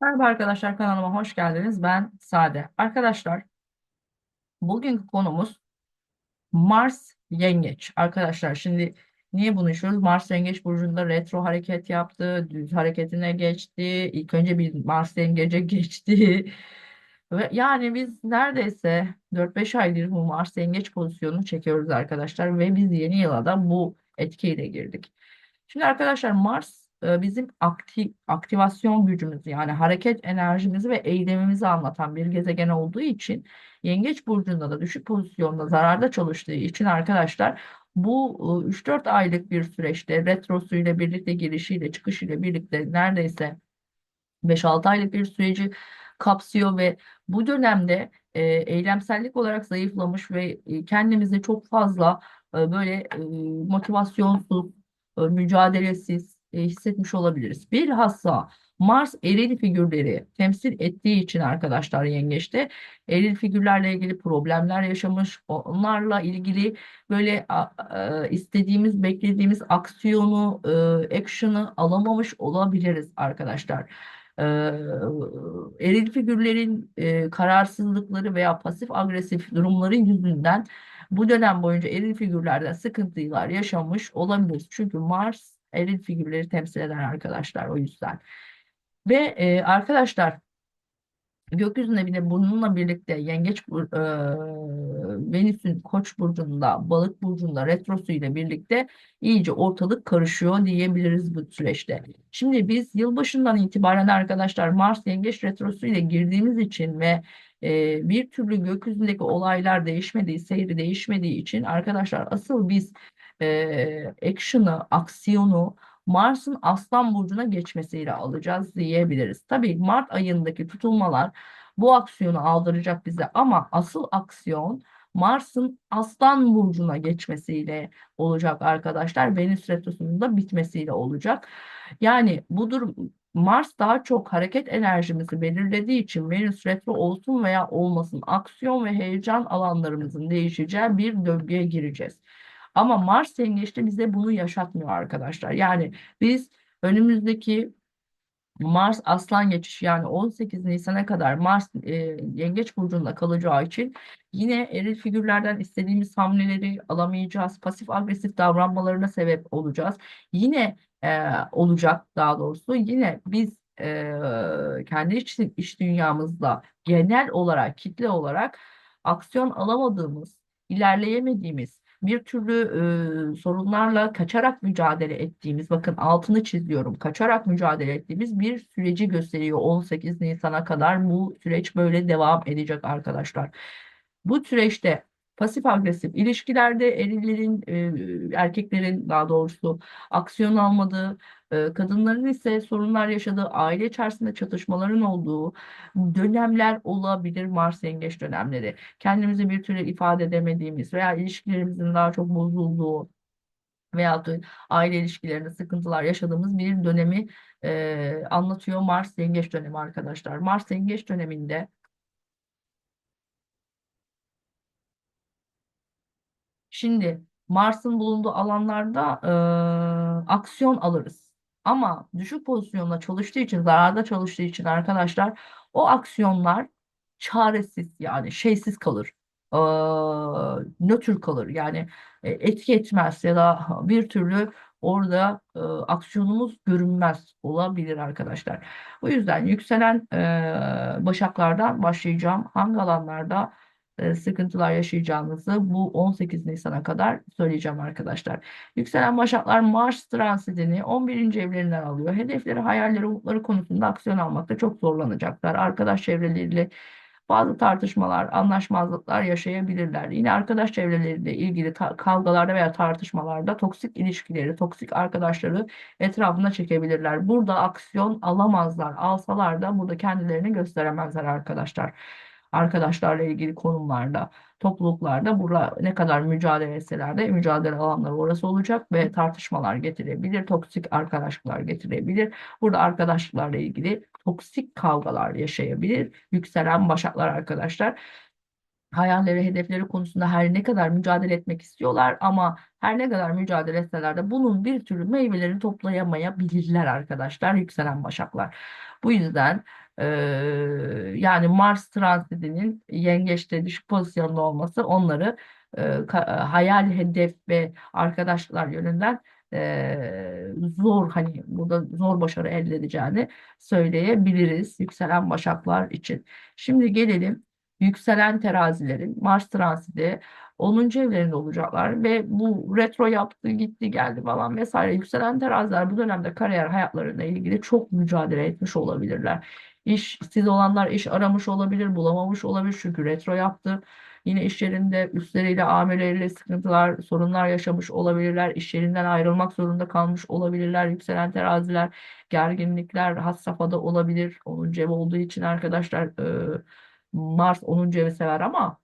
Merhaba arkadaşlar kanalıma hoş geldiniz. Ben Sade. Arkadaşlar bugünkü konumuz Mars Yengeç. Arkadaşlar şimdi niye bunu işliyoruz? Mars Yengeç burcunda retro hareket yaptı, düz hareketine geçti. İlk önce bir Mars Yengeç'e geçti. Ve yani biz neredeyse 4-5 aydır bu Mars Yengeç pozisyonunu çekiyoruz arkadaşlar ve biz yeni yıla da bu etkiyle girdik. Şimdi arkadaşlar Mars bizim aktif, aktivasyon gücümüzü yani hareket enerjimizi ve eylemimizi anlatan bir gezegen olduğu için Yengeç burcunda da düşük pozisyonda zararda çalıştığı için arkadaşlar bu e, 3-4 aylık bir süreçte retrosuyla birlikte girişiyle çıkışıyla birlikte neredeyse 5-6 aylık bir süreci kapsıyor ve bu dönemde e, eylemsellik olarak zayıflamış ve e, kendimizi çok fazla e, böyle e, motivasyonsuz, e, mücadelesiz e, hissetmiş olabiliriz. Bilhassa Mars eril figürleri temsil ettiği için arkadaşlar yengeçte eril figürlerle ilgili problemler yaşamış, onlarla ilgili böyle a- istediğimiz, beklediğimiz aksiyonu, e, action'ı alamamış olabiliriz arkadaşlar. Ee, eril figürlerin e, kararsızlıkları veya pasif agresif durumları yüzünden bu dönem boyunca eril figürlerden sıkıntılar yaşamış olabilir. Çünkü Mars eril figürleri temsil eden arkadaşlar o yüzden. Ve e, arkadaşlar Gökyüzünde bir de bununla birlikte Yengeç e, Venüs'ün Koç burcunda, Balık burcunda retrosu ile birlikte iyice ortalık karışıyor diyebiliriz bu süreçte. Şimdi biz yılbaşından itibaren arkadaşlar Mars Yengeç retrosu ile girdiğimiz için ve e, bir türlü gökyüzündeki olaylar değişmediği, seyri değişmediği için arkadaşlar asıl biz e, action'ı, aksiyonu Mars'ın Aslan burcuna geçmesiyle alacağız diyebiliriz. Tabii Mart ayındaki tutulmalar bu aksiyonu aldıracak bize ama asıl aksiyon Mars'ın Aslan burcuna geçmesiyle olacak arkadaşlar. Venüs retrosunun da bitmesiyle olacak. Yani bu durum Mars daha çok hareket enerjimizi belirlediği için Venüs retro olsun veya olmasın aksiyon ve heyecan alanlarımızın değişeceği bir döngüye gireceğiz. Ama Mars yengeçte bize bunu yaşatmıyor arkadaşlar. Yani biz önümüzdeki Mars Aslan geçişi yani 18 Nisan'a kadar Mars e, Yengeç burcunda kalacağı için yine eril figürlerden istediğimiz hamleleri alamayacağız. Pasif agresif davranmalarına sebep olacağız. Yine e, olacak daha doğrusu. Yine biz e, kendi iç, iç dünyamızda genel olarak kitle olarak aksiyon alamadığımız, ilerleyemediğimiz bir türlü e, sorunlarla kaçarak mücadele ettiğimiz, bakın altını çiziyorum, kaçarak mücadele ettiğimiz bir süreci gösteriyor 18 Nisan'a kadar bu süreç böyle devam edecek arkadaşlar. Bu süreçte pasif agresif ilişkilerde erillerin, e, erkeklerin daha doğrusu aksiyon almadığı, e, kadınların ise sorunlar yaşadığı, aile içerisinde çatışmaların olduğu dönemler olabilir Mars Yengeç dönemleri. Kendimizi bir türlü ifade edemediğimiz veya ilişkilerimizin daha çok bozulduğu veya aile ilişkilerinde sıkıntılar yaşadığımız bir dönemi e, anlatıyor Mars Yengeç dönemi arkadaşlar. Mars Yengeç döneminde Şimdi Mars'ın bulunduğu alanlarda e, aksiyon alırız. Ama düşük pozisyonda çalıştığı için, zararda çalıştığı için arkadaşlar o aksiyonlar çaresiz yani şeysiz kalır. E, nötr kalır. Yani e, etki etmez ya da bir türlü orada e, aksiyonumuz görünmez olabilir arkadaşlar. Bu yüzden yükselen e, başaklardan başlayacağım. Hangi alanlarda e, sıkıntılar yaşayacağınızı bu 18 Nisan'a kadar söyleyeceğim arkadaşlar. Yükselen Başaklar Mars transitini 11. evlerinden alıyor. Hedefleri, hayalleri, umutları konusunda aksiyon almakta çok zorlanacaklar. Arkadaş çevreleriyle bazı tartışmalar, anlaşmazlıklar yaşayabilirler. Yine arkadaş çevreleriyle ilgili kavgalarda veya tartışmalarda toksik ilişkileri, toksik arkadaşları etrafına çekebilirler. Burada aksiyon alamazlar. Alsalar da burada kendilerini gösteremezler arkadaşlar arkadaşlarla ilgili konumlarda, topluluklarda burada ne kadar mücadele etseler de mücadele alanları orası olacak ve tartışmalar getirebilir, toksik arkadaşlıklar getirebilir. Burada arkadaşlıklarla ilgili toksik kavgalar yaşayabilir. Yükselen başaklar arkadaşlar hayalleri, hedefleri konusunda her ne kadar mücadele etmek istiyorlar ama her ne kadar mücadele etseler de bunun bir türlü meyvelerini toplayamayabilirler arkadaşlar yükselen başaklar. Bu yüzden Yani Mars transitinin yengeçte düşük pozisyonda olması onları e, hayal, hedef ve arkadaşlar yönünden e, zor hani burada zor başarı elde edeceğini söyleyebiliriz yükselen başaklar için. Şimdi gelelim yükselen terazilerin Mars transiti 10. evlerinde olacaklar ve bu retro yaptı gitti geldi falan vesaire yükselen teraziler bu dönemde kariyer hayatlarıyla ilgili çok mücadele etmiş olabilirler. İş, siz olanlar iş aramış olabilir, bulamamış olabilir çünkü retro yaptı. Yine iş yerinde üstleriyle, amirleriyle sıkıntılar, sorunlar yaşamış olabilirler. İş yerinden ayrılmak zorunda kalmış olabilirler. Yükselen teraziler, gerginlikler had safhada olabilir. 10. ev olduğu için arkadaşlar e, Mars 10. evi sever ama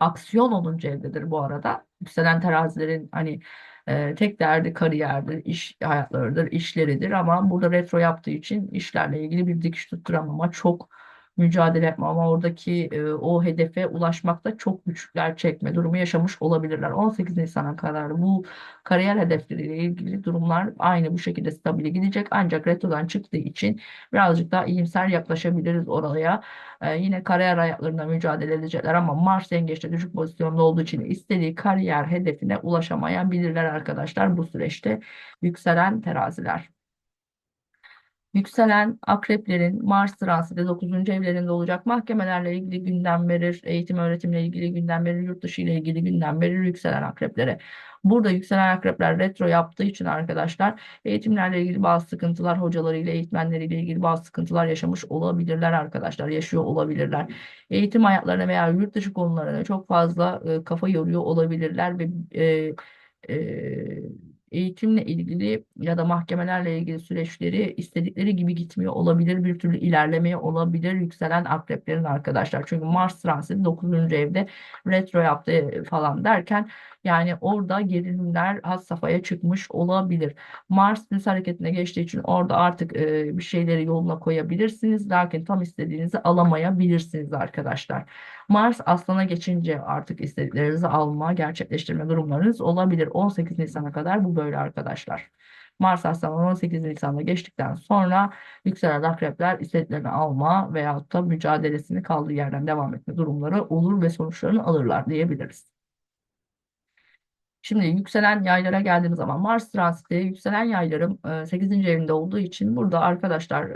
aksiyon 10. evdedir bu arada. Yükselen terazilerin hani tek derdi kariyerdir, iş hayatlarıdır, işleridir ama burada retro yaptığı için işlerle ilgili bir dikiş tutturamama, çok mücadele etme ama oradaki e, o hedefe ulaşmakta çok güçlükler çekme durumu yaşamış olabilirler. 18 Nisan'a kadar bu kariyer hedefleriyle ilgili durumlar aynı bu şekilde stabile gidecek ancak retrodan çıktığı için birazcık daha iyimser yaklaşabiliriz oraya. Ee, yine kariyer hayatlarında mücadele edecekler ama Mars yengeçte düşük pozisyonda olduğu için istediği kariyer hedefine ulaşamayabilirler arkadaşlar bu süreçte yükselen teraziler. Yükselen akreplerin Mars transiti 9. evlerinde olacak. Mahkemelerle ilgili gündem verir, eğitim öğretimle ilgili gündem verir, yurt dışı ile ilgili gündem verir yükselen akreplere. Burada yükselen akrepler retro yaptığı için arkadaşlar eğitimlerle ilgili bazı sıkıntılar, hocalarıyla, eğitmenleriyle ilgili bazı sıkıntılar yaşamış olabilirler arkadaşlar, yaşıyor olabilirler. Eğitim hayatlarına veya yurt dışı konularına çok fazla e, kafa yoruyor olabilirler ve e, e, eğitimle ilgili ya da mahkemelerle ilgili süreçleri istedikleri gibi gitmiyor olabilir. Bir türlü ilerlemeye olabilir yükselen akreplerin arkadaşlar. Çünkü Mars transiti 9. evde retro yaptı falan derken yani orada gerilimler has safhaya çıkmış olabilir. Mars düz hareketine geçtiği için orada artık e, bir şeyleri yoluna koyabilirsiniz. Lakin tam istediğinizi alamayabilirsiniz arkadaşlar. Mars Aslan'a geçince artık istediklerinizi alma, gerçekleştirme durumlarınız olabilir. 18 Nisan'a kadar bu böyle arkadaşlar. Mars Aslan 18 Nisan'da geçtikten sonra yükselen akrepler istediklerini alma veyahut da mücadelesini kaldığı yerden devam etme durumları olur ve sonuçlarını alırlar diyebiliriz. Şimdi yükselen yaylara geldiğimiz zaman Mars transiti yükselen yaylarım 8. evinde olduğu için burada arkadaşlar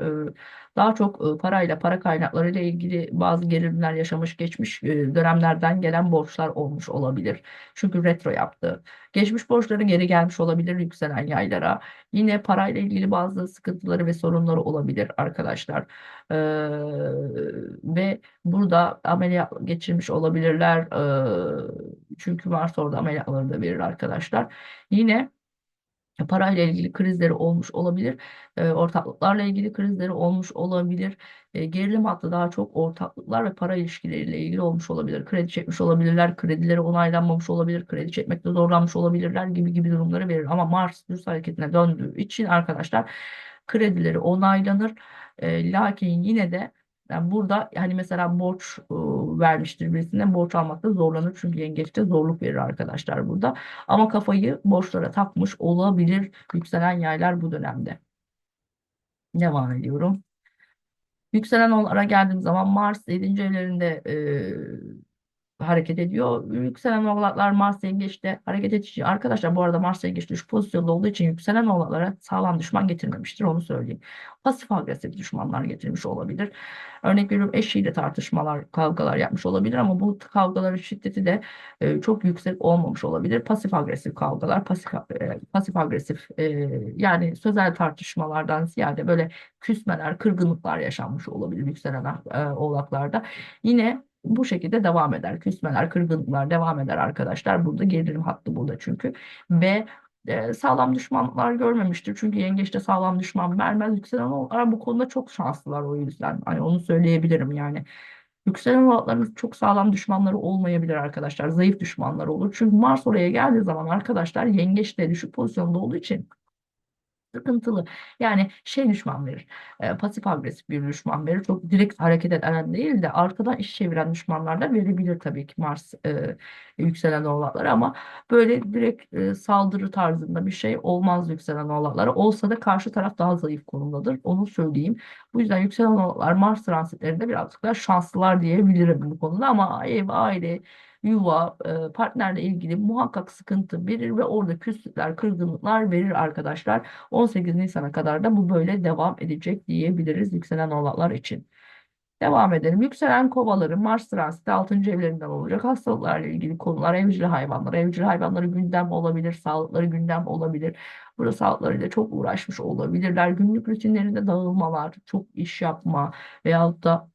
daha çok parayla para kaynaklarıyla ilgili bazı gerilimler yaşamış geçmiş dönemlerden gelen borçlar olmuş olabilir. Çünkü retro yaptı. Geçmiş borçları geri gelmiş olabilir yükselen yaylara. Yine parayla ilgili bazı sıkıntıları ve sorunları olabilir arkadaşlar. Ee, ve burada ameliyat geçirmiş olabilirler. Ee, çünkü varsa orada ameliyatları da verir arkadaşlar. Yine parayla ilgili krizleri olmuş olabilir. E, ortaklıklarla ilgili krizleri olmuş olabilir. E, gerilim hattı daha çok ortaklıklar ve para ilişkileriyle ilgili olmuş olabilir. Kredi çekmiş olabilirler, kredileri onaylanmamış olabilir, kredi çekmekte zorlanmış olabilirler gibi gibi durumları verir. Ama Mars düz hareketine döndüğü için arkadaşlar kredileri onaylanır. E, lakin yine de yani burada hani mesela borç e, vermiştir birisine borç almakta zorlanır çünkü yengeçte zorluk verir arkadaşlar burada. Ama kafayı borçlara takmış olabilir yükselen yaylar bu dönemde. Devam ediyorum. Yükselen onlara geldiğim zaman Mars 7. evlerinde hareket ediyor. Yükselen oğlaklar Mars yengeçte hareket edici. Arkadaşlar bu arada Mars yengeçte şu pozisyonda olduğu için yükselen oğlaklara sağlam düşman getirmemiştir onu söyleyeyim. Pasif agresif düşmanlar getirmiş olabilir. Örnek veriyorum eşiyle tartışmalar, kavgalar yapmış olabilir ama bu kavgaların şiddeti de e, çok yüksek olmamış olabilir. Pasif agresif kavgalar, pasif, e, pasif agresif e, yani sözel tartışmalardan ziyade böyle küsmeler, kırgınlıklar yaşanmış olabilir yükselen e, oğlaklarda. Yine bu şekilde devam eder. Küsmeler, kırgınlıklar devam eder arkadaşlar. Burada gerilim hattı burada çünkü. Ve e, sağlam düşmanlar görmemiştir. Çünkü yengeçte sağlam düşman vermez. Yükselen oğlaklar bu konuda çok şanslılar o yüzden. Hani onu söyleyebilirim yani. Yükselen oğlakların çok sağlam düşmanları olmayabilir arkadaşlar. Zayıf düşmanları olur. Çünkü Mars oraya geldiği zaman arkadaşlar yengeçte düşük pozisyonda olduğu için sıkıntılı. Yani şey düşman verir. E, pasif agresif bir düşman verir. Çok direkt hareket eden değil de arkadan iş çeviren düşmanlar da verebilir tabii ki Mars e, yükselen oğlakları ama böyle direkt e, saldırı tarzında bir şey olmaz yükselen oğlaklara. Olsa da karşı taraf daha zayıf konumdadır. Onu söyleyeyim. Bu yüzden yükselen oğlaklar Mars transitlerinde birazcık daha şanslılar diyebilirim bu konuda ama ev, aile, yuva, e, partnerle ilgili muhakkak sıkıntı verir ve orada küslükler, kırgınlıklar verir arkadaşlar. 18 Nisan'a kadar da bu böyle devam edecek diyebiliriz yükselen oğlaklar için. Devam edelim. Yükselen kovaları Mars transiti 6. evlerinden olacak. Hastalıklarla ilgili konular, evcil hayvanlar. Evcil hayvanları gündem olabilir, sağlıkları gündem olabilir. Burada sağlıklarıyla çok uğraşmış olabilirler. Günlük rutinlerinde dağılmalar, çok iş yapma veyahut da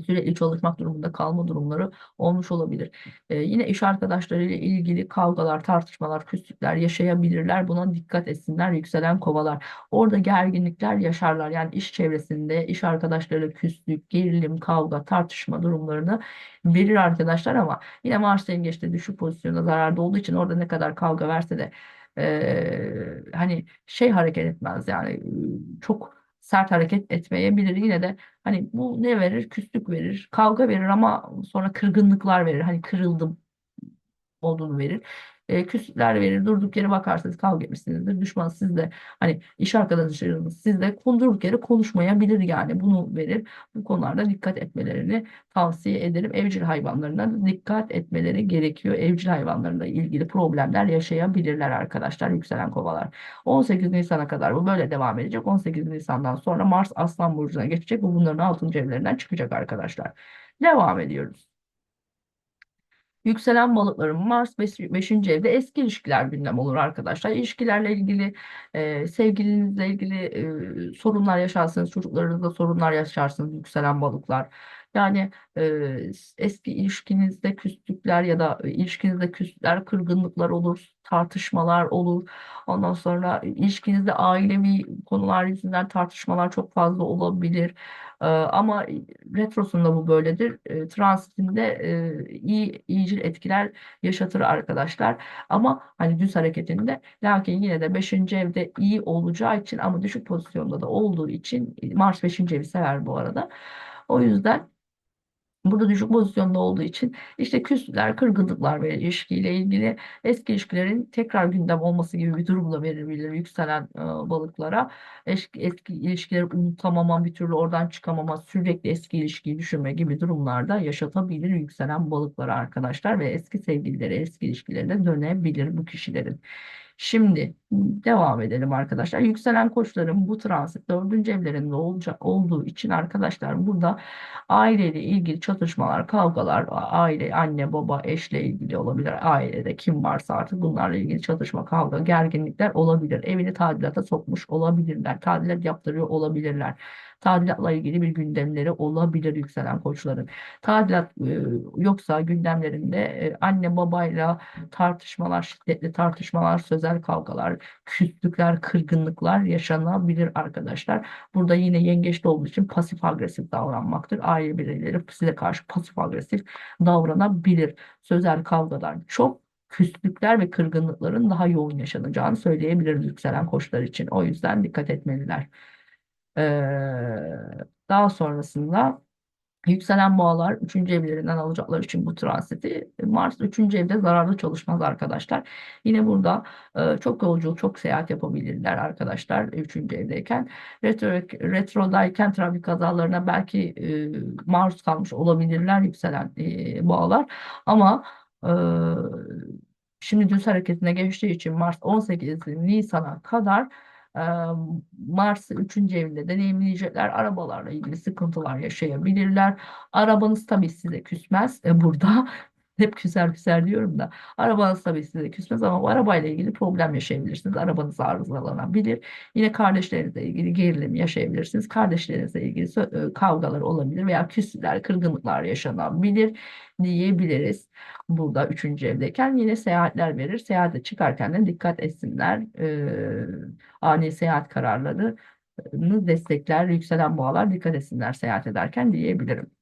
sürekli çalışmak durumunda kalma durumları olmuş olabilir. Ee, yine iş arkadaşlarıyla ilgili kavgalar, tartışmalar, küslükler yaşayabilirler. Buna dikkat etsinler yükselen kovalar. Orada gerginlikler yaşarlar. Yani iş çevresinde iş arkadaşlarıyla küslük, gerilim, kavga, tartışma durumlarını verir arkadaşlar ama yine Mars yengeçte düşük pozisyonda zararda olduğu için orada ne kadar kavga verse de eee, hani şey hareket etmez yani çok sert hareket etmeyebilir. Yine de Hani bu ne verir? Küslük verir, kavga verir ama sonra kırgınlıklar verir. Hani kırıldım olduğunu verir. E, küslükler verir. Durduk yere bakarsanız kavga etmişsinizdir. Düşman sizde hani iş arkadaşlarınız sizde durduk yere konuşmayabilir yani bunu verir. Bu konularda dikkat etmelerini tavsiye ederim. Evcil hayvanlarına dikkat etmeleri gerekiyor. Evcil hayvanlarla ilgili problemler yaşayabilirler arkadaşlar yükselen kovalar. 18 Nisan'a kadar bu böyle devam edecek. 18 Nisan'dan sonra Mars Aslan Burcu'na geçecek. Bu bunların 6. evlerinden çıkacak arkadaşlar. Devam ediyoruz. Yükselen balıkların Mars 5. evde eski ilişkiler gündem olur arkadaşlar. İlişkilerle ilgili, e, sevgilinizle ilgili e, sorunlar yaşarsınız, çocuklarınızla sorunlar yaşarsınız yükselen balıklar. Yani e, eski ilişkinizde küslükler ya da ilişkinizde küslükler, kırgınlıklar olur, tartışmalar olur. Ondan sonra ilişkinizde ailevi konular yüzünden tartışmalar çok fazla olabilir. Ee, ama retrosunda bu böyledir. E, transitinde e, iyi iyicil etkiler yaşatır arkadaşlar. Ama hani düz hareketinde lakin yine de beşinci evde iyi olacağı için ama düşük pozisyonda da olduğu için Mars beşinci evi sever bu arada. O yüzden Burada düşük pozisyonda olduğu için işte küslükler, kırgınlıklar ve ilişkiyle ilgili eski ilişkilerin tekrar gündem olması gibi bir durumla verebilir yükselen e, balıklara. Eski, eski ilişkileri unutamama, bir türlü oradan çıkamama, sürekli eski ilişkiyi düşünme gibi durumlarda yaşatabilir yükselen balıklara arkadaşlar ve eski sevgilileri, eski ilişkilerine dönebilir bu kişilerin. Şimdi devam edelim arkadaşlar. Yükselen koçların bu transit dördüncü evlerinde olacak olduğu için arkadaşlar burada aileyle ilgili çatışmalar, kavgalar, aile, anne, baba, eşle ilgili olabilir. Ailede kim varsa artık bunlarla ilgili çatışma, kavga, gerginlikler olabilir. Evini tadilata sokmuş olabilirler. Tadilat yaptırıyor olabilirler. Tadilatla ilgili bir gündemleri olabilir yükselen koçların. Tadilat e, yoksa gündemlerinde e, anne babayla tartışmalar, şiddetli tartışmalar, sözel kavgalar, küslükler, kırgınlıklar yaşanabilir arkadaşlar. Burada yine yengeçte olduğu için pasif agresif davranmaktır. Aile bireyleri size karşı pasif agresif davranabilir. Sözel kavgalar çok küslükler ve kırgınlıkların daha yoğun yaşanacağını söyleyebiliriz yükselen koçlar için. O yüzden dikkat etmeliler. Ee, daha sonrasında yükselen boğalar 3. evlerinden alacaklar için bu transiti Mars 3. evde zararlı çalışmaz arkadaşlar. Yine burada e, çok yolculuk, çok seyahat yapabilirler arkadaşlar 3. evdeyken. Retro, retrodayken trafik kazalarına belki e, maruz kalmış olabilirler yükselen e, boğalar. Ama e, şimdi düz hareketine geçtiği için Mars 18 Nisan'a kadar Mars'ı 3. evinde deneyimleyecekler. Arabalarla ilgili sıkıntılar yaşayabilirler. Arabanız tabii size küsmez e, burada. Hep küser küser diyorum da. Arabanız tabii size küsmez ama bu arabayla ilgili problem yaşayabilirsiniz. Arabanız arızalanabilir. Yine kardeşlerinizle ilgili gerilim yaşayabilirsiniz. Kardeşlerinizle ilgili kavgalar olabilir veya küsler, kırgınlıklar yaşanabilir diyebiliriz. Burada üçüncü evdeyken yine seyahatler verir. Seyahate çıkarken de dikkat etsinler. Ee, ani seyahat kararlarını destekler. Yükselen boğalar dikkat etsinler seyahat ederken diyebilirim.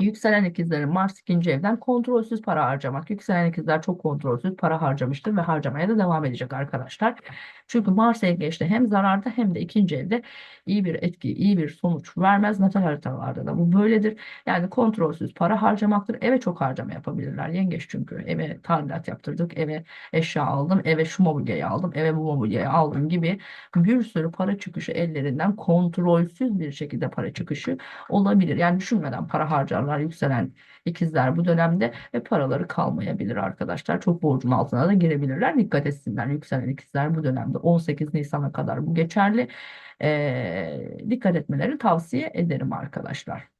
Yükselen ikizlerin Mars ikinci evden kontrolsüz para harcamak. Yükselen ikizler çok kontrolsüz para harcamıştır ve harcamaya da devam edecek arkadaşlar. Çünkü Mars yengeçte hem zararda hem de ikinci evde iyi bir etki, iyi bir sonuç vermez. Natal haritalarda da bu böyledir. Yani kontrolsüz para harcamaktır. Eve çok harcama yapabilirler. Yengeç çünkü eve tadilat yaptırdık, eve eşya aldım, eve şu mobilyayı aldım, eve bu mobilyayı aldım gibi bir sürü para çıkışı ellerinden kontrolsüz bir şekilde para çıkışı olabilir. Yani düşünmeden para harcarlar yükselen ikizler bu dönemde ve paraları kalmayabilir arkadaşlar. Çok borcun altına da girebilirler. Dikkat etsinler yükselen ikizler bu dönemde 18 Nisan'a kadar bu geçerli. Ee, dikkat etmeleri tavsiye ederim arkadaşlar.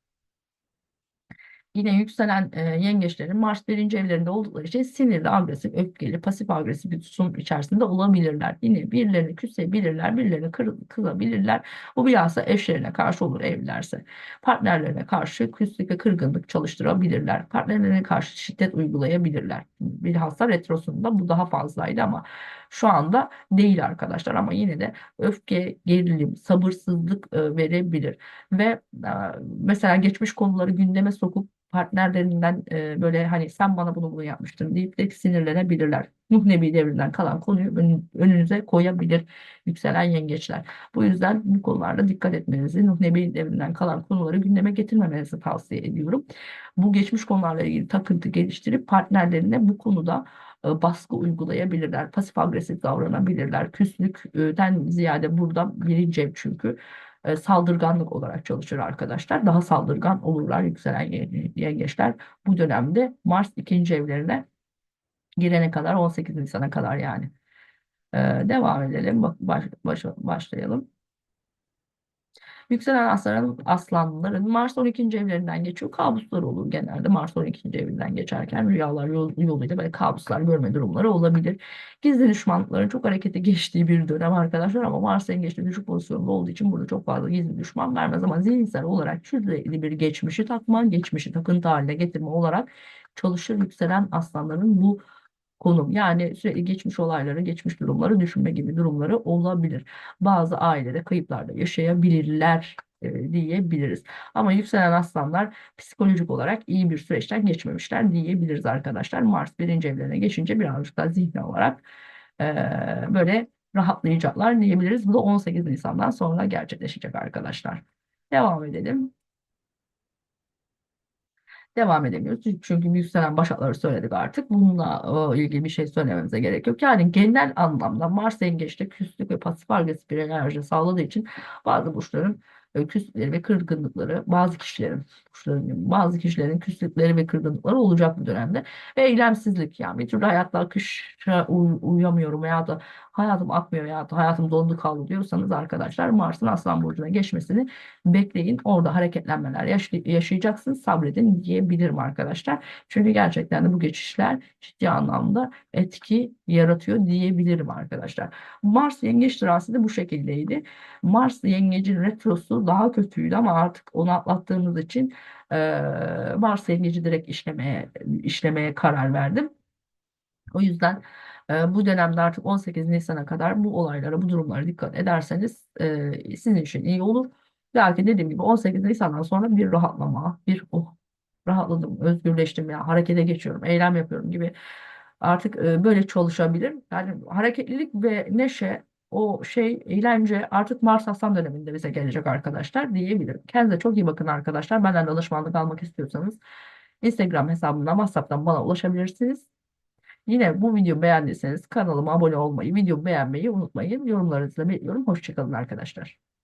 Yine yükselen e, yengeçlerin Mars birinci evlerinde oldukları için sinirli, agresif, öfkeli, pasif agresif bir tutum içerisinde olabilirler. Yine birilerini küsebilirler, birilerini kır, kızabilirler. Bu bilhassa eşlerine karşı olur evlilerse. Partnerlerine karşı küslük ve kırgınlık çalıştırabilirler. Partnerlerine karşı şiddet uygulayabilirler. Bilhassa retrosunda bu daha fazlaydı ama şu anda değil arkadaşlar ama yine de öfke, gerilim, sabırsızlık e, verebilir ve e, mesela geçmiş konuları gündeme sokup partnerlerinden e, böyle hani sen bana bunu bunu yapmıştın deyip de sinirlenebilirler. Nuh Nebi devrinden kalan konuyu ön- önünüze koyabilir yükselen yengeçler. Bu yüzden bu konularda dikkat etmenizi, Nuh Nebi devrinden kalan konuları gündeme getirmemenizi tavsiye ediyorum. Bu geçmiş konularla ilgili takıntı geliştirip partnerlerine bu konuda baskı uygulayabilirler. Pasif agresif davranabilirler. Küslükten ziyade burada birinci ev çünkü e, saldırganlık olarak çalışır arkadaşlar. Daha saldırgan olurlar yükselen ye- yengeçler. Bu dönemde Mars ikinci evlerine girene kadar 18 Nisan'a kadar yani. E, devam edelim. Baş- başlayalım. Yükselen aslanların, aslanların Mars 12. evlerinden geçiyor. Kabuslar olur genelde. Mars 12. evinden geçerken rüyalar yol, yoluyla böyle kabuslar görme durumları olabilir. Gizli düşmanlıkların çok harekete geçtiği bir dönem arkadaşlar ama Mars yengeçli düşük pozisyonda olduğu için burada çok fazla gizli düşman vermez ama zihinsel olarak sürekli bir geçmişi takma, geçmişi takıntı haline getirme olarak çalışır yükselen aslanların bu konum. Yani sürekli geçmiş olayları, geçmiş durumları düşünme gibi durumları olabilir. Bazı ailede kayıplar da yaşayabilirler e, diyebiliriz. Ama yükselen aslanlar psikolojik olarak iyi bir süreçten geçmemişler diyebiliriz arkadaşlar. Mars birinci evlerine geçince birazcık daha zihni olarak e, böyle rahatlayacaklar diyebiliriz. Bu da 18 Nisan'dan sonra gerçekleşecek arkadaşlar. Devam edelim. Devam edemiyoruz. Çünkü yükselen başakları söyledik artık. Bununla ilgili bir şey söylememize gerek yok. Yani genel anlamda Mars yengeçte küslük ve pasif agresif bir enerji sağladığı için bazı burçların küslükleri ve kırgınlıkları bazı kişilerin değil, bazı kişilerin küslükleri ve kırgınlıkları olacak bu dönemde. Ve eylemsizlik yani bir türlü hayatla akışa uy- uyamıyorum veya da hayatım akmıyor veya da hayatım dondu kaldı diyorsanız arkadaşlar Mars'ın Aslan Burcu'na geçmesini bekleyin. Orada hareketlenmeler yaş yaşayacaksınız. Sabredin diyebilirim arkadaşlar. Çünkü gerçekten de bu geçişler ciddi anlamda etki yaratıyor diyebilirim arkadaşlar. Mars yengeç transiti bu şekildeydi. Mars yengecin retrosu daha kötüydü ama artık onu atlattığımız için e, yengeci direkt işlemeye işlemeye karar verdim. O yüzden e, bu dönemde artık 18 Nisan'a kadar bu olaylara, bu durumlara dikkat ederseniz e, sizin için iyi olur. Belki dediğim gibi 18 Nisan'dan sonra bir rahatlama, bir oh rahatladım, özgürleştim ya harekete geçiyorum, eylem yapıyorum gibi artık e, böyle çalışabilir. Yani hareketlilik ve neşe o şey eğlence artık Mars Aslan döneminde bize gelecek arkadaşlar diyebilirim. Kendinize çok iyi bakın arkadaşlar. Benden danışmanlık almak istiyorsanız Instagram hesabımdan WhatsApp'tan bana ulaşabilirsiniz. Yine bu videoyu beğendiyseniz kanalıma abone olmayı, videomu beğenmeyi unutmayın. Yorumlarınızı bekliyorum. Hoşçakalın arkadaşlar.